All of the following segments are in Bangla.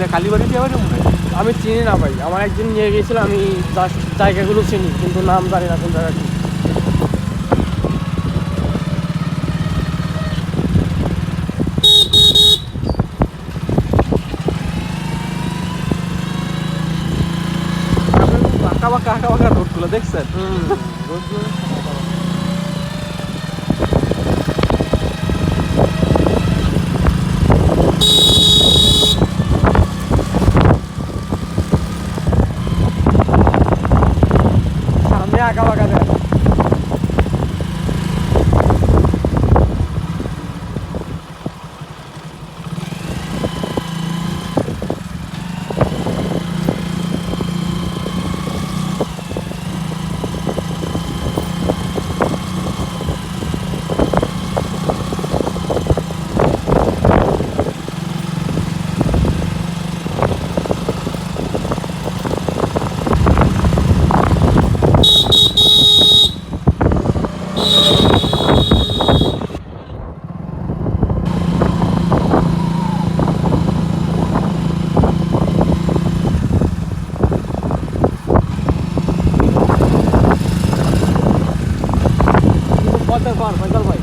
কোনটা কালীবাড়ি মনে হয় আমি চিনি না ভাই। আমার একদিন নিয়ে গিয়েছিল আমি জাস্ট জায়গাগুলো চিনি কিন্তু নাম জানি না কোন জায়গাটি বাঁকা আঁকা বাঁকা রোডগুলো দেখছেন? রোডগুলো আঁকা বাঁকা পদ্মার পার ফয়সাল ভাই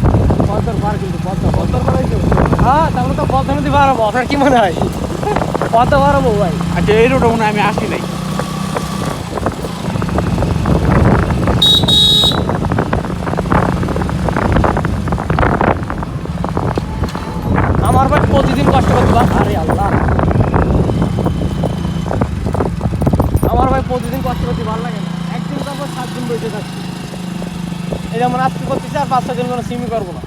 পদ্মার পার কিন্তু পদ্মা পদ্মার পার হ্যাঁ তাহলে তো পদ্মা নদী পারাবো আপনার কি মনে হয়? পদ্মা পারাবো ভাই। আচ্ছা এই রোডে মনে হয় আমি আসি নাই। আমার ভাই প্রতিদিন কষ্ট করতে পার। আরে আল্লাহ। আমার ভাই প্রতিদিন কষ্ট করতে ভালো লাগে না একদিন তারপর সাত দিন বসে থাকছি যেমন আজকে করতেছি আর পাঁচ ছয় দিন কোনো সিমি করব না।